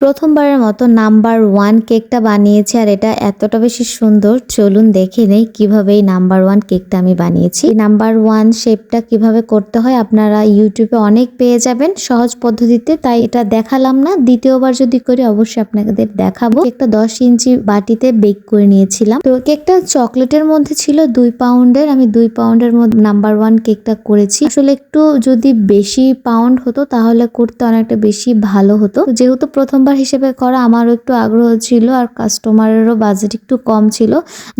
প্রথমবারের মতো number one কেকটা বানিয়েছি আর এটা এতটা বেশি সুন্দর। চলুন দেখে নেই কীভাবে এই নাম্বার ওয়ান কেকটা আমি বানিয়েছি। নাম্বার ওয়ান শেপটা কীভাবে করতে হয় আপনারা ইউটিউবে অনেক পেয়ে যাবেন সহজ পদ্ধতিতে, তাই এটা দেখালাম না। দ্বিতীয়বার যদি করি অবশ্যই আপনাদের দেখাবো। কেকটা দশ ইঞ্চি বাটিতে বেক করে নিয়েছিলাম। তো কেকটা চকলেটের মধ্যে ছিল দুই পাউন্ডের, আমি দুই পাউন্ডের মধ্যে নাম্বার ওয়ান কেকটা করেছি। আসলে একটু যদি বেশি পাউন্ড হতো তাহলে করতে অনেকটা বেশি ভালো হতো। যেহেতু যেহেতু প্রথমবার হিসেবে করা আমারও একটু আগ্রহ ছিল আর কাস্টমারেরও বাজেট একটু কম ছিল।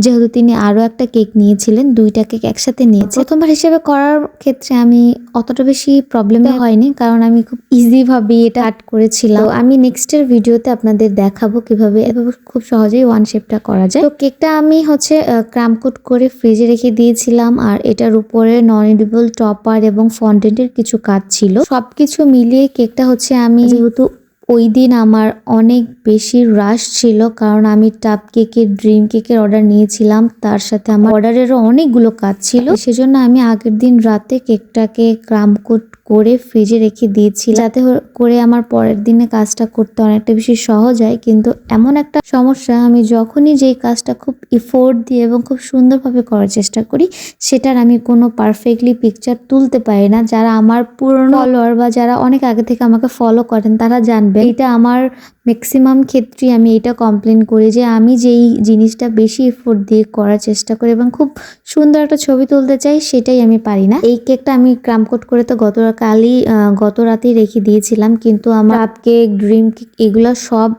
যেহেতু তিনি আরও একটা কেক নিয়েছিলেন, দুইটা কেক একসাথে নিয়েছে। প্রথমবার হিসেবে করার ক্ষেত্রে আমি অতটা বেশি প্রবলেম হয়নি, কারণ আমি খুব ইজি ভাবে এটা আর্ট করেছিলাম। আমি নেক্সটের ভিডিওতে আপনাদের দেখাবো কীভাবে এভাবে খুব সহজেই ওয়ান শেপটা করা যায়। তো কেকটা আমি হচ্ছে ক্রাম কোট করে ফ্রিজে রেখে দিয়েছিলাম আর এটার উপরে নন এডিবল টপার এবং ফন্ডেন্টের কিছু কাজ ছিল। সবকিছু মিলিয়ে কেকটা হচ্ছে আমি যেহেতু ওই দিন আমার অনেক বেশি রাশ ছিল কারণ আমি টাপ কেকের ড্রিম কেকের অর্ডার নিয়েছিলাম। তার সাথে আমার অর্ডারেরও অনেকগুলো কাজ ছিল। সেজন্য আমি আগের দিন রাতে কেকটাকে ক্রাম কোট করে ফ্রিজে রেখে দিয়েছি যাতে করে আমার পরের দিনে কাজটা করতে অনেকটা বেশি সহজ হয়। কিন্তু এমন একটা সমস্যা, আমি যখনই যেই কাজটা খুব ইফোর্ট দিয়ে এবং খুব সুন্দরভাবে করার চেষ্টা করি, সেটার আমি কোনো পারফেক্টলি পিকচার তুলতে পারি না। যারা আমার পুরনো ফলোয়ার বা যারা অনেক আগে থেকে আমাকে ফলো করেন, তারা জানবে। এটা আমার ম্যাক্সিমাম ক্ষেত্রেই আমি এটা কমপ্লেন করি যে আমি যেই জিনিসটা বেশি এফোর্ট দিয়ে করার চেষ্টা করি এবং খুব সুন্দর একটা ছবি তুলতে চাই, সেটাই আমি পারি না। এই কেকটা আমি ক্রাম কোট করে তো গত কালই গত রাতেই রেখে দিয়েছিলাম, কিন্তু আমার কাপ কেক ড্রিম কেক এগুলো সব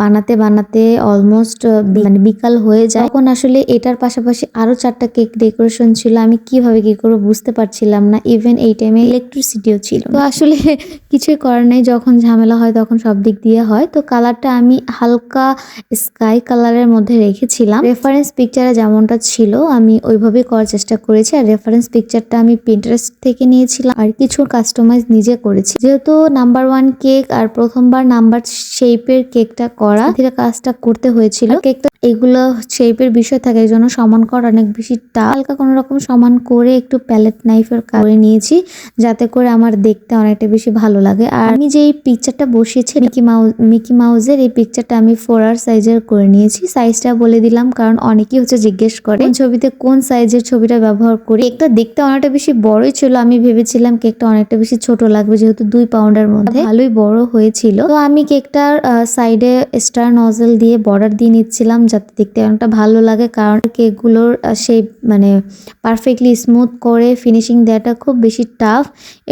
বানাতে বানাতে অলমোস্ট মানে বিকাল হয়ে যায়। তখন আসলে এটার পাশাপাশি আরও চারটা কেক ডেকোরেশন ছিল, আমি কীভাবে কি করব বুঝতে পারছিলাম না ইভেন এই টাইমে ইলেকট্রিসিটিও ছিল। তো আসলে কিছুই করার নেই, যখন ঝামেলা হয় তখন সব দিক দিয়ে হয়। তো কালারটা আমি হালকা স্কাই কালারের মধ্যে রেখেছিলাম। রেফারেন্স পিকচারে যেমনটা ছিল, আমি ওইভাবে করার চেষ্টা করেছি। আর রেফারেন্স পিকচারটা আমি পিন্টারেস্ট থেকে নিয়েছিলাম। আর কিছু কাস্টমাইজ নিজে করেছি। যেহেতু নাম্বার ওয়ান কেক আর প্রথমবার নাম্বার শেপের কেকটা করা কাজটা করতে হয়েছিল। কেকটা এগুলো শেপের বিষয় থাকে, এই জন্য সমান করা অনেক বেশি টা হালকা কোনো রকম সমান করে একটু প্যালেট নাইফের করে নিয়েছি, যাতে করে আমার দেখতে অনেকটা বেশি ভালো লাগে। আর আমি যে এই পিকচারটা বসিয়েছি মিকি মাউস মিকি মাউজের এই পিকচারটা আমি ফোর আর সাইজের করে নিয়েছি। সাইজটা বলে দিলাম, কারণ অনেকেই হচ্ছে জিজ্ঞেস করে ছবিতে কোন সাইজের ছবিটা ব্যবহার করি? কেকটা দেখতে অনেকটা বেশি বড়ই ছিল, আমি ভেবেছিলাম কেকটা অনেকটা বেশি ছোট লাগবে, যেহেতু দুই পাউন্ডের মধ্যে। ভালোই বড় হয়েছিল। তো আমি কেকটার সাইডে স্টার নজেল দিয়ে বর্ডার দিয়ে নিচ্ছিলাম যাতে দেখতে অনেকটা ভালো লাগে, কারণ কেকগুলোর সেই মানে পারফেক্টলি স্মুথ করে ফিনিশিং দেওয়াটা খুব বেশি টাফ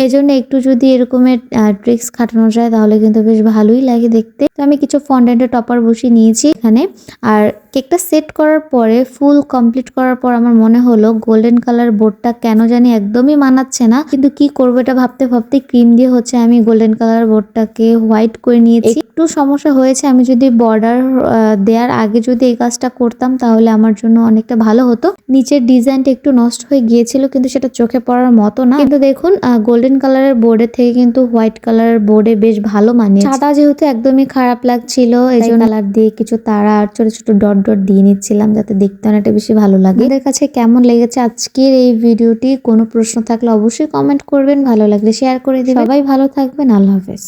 এই জন্য একটু যদি এরকমের ট্রিক্স খাটানো যায় তাহলে কিন্তু বেশ ভালোই লাগে দেখতে। তো আমি কিছু ফন্ডেন্টের টপার বসিয়ে নিয়েছি এখানে। আর কেকটা সেট করার পরে ফুল কমপ্লিট করার পর আমার মনে হলো গোল্ডেন কালার বোর্ডটা কেন জানি একদমই মানাচ্ছে না। কিন্তু কি করব এটা ভাবতে ভাবতে ক্রিম দিয়ে হচ্ছে আমি গোল্ডেন কালার বোর্ডটাকে হোয়াইট করে নিয়েছি। একটু সমস্যা হয়েছে আমি যদি বর্ডার দেওয়ার আগে যদি এই কাজটা করতাম তাহলে আমার জন্য অনেকটা ভালো হতো। নিচের ডিজাইনটা একটু নষ্ট হয়ে গিয়েছিল কিন্তু সেটা চোখে পড়ার মতো না। কিন্তু দেখুন গোল্ডেন কালারের বোর্ডের থেকে কিন্তু হোয়াইট কালারের বোর্ডে বেশ ভালো মানিয়ে সাদা যেহেতু একদমই খারাপ লাগছিল এই জন্য কালার দিয়ে কিছু তারা আর ছোট ছোট ডট ডট দিয়ে নিচ্ছিলাম যাতে দেখতে অনেকটা বেশি ভালো লাগে। আপনাদের কাছে কেমন লেগেছে আজকের এই ভিডিওটি? কোনো প্রশ্ন থাকলে অবশ্যই কমেন্ট করবেন। ভালো লাগলে শেয়ার করে দিবেন। সবাই ভালো থাকবেন। আল্লাহ হাফেজ।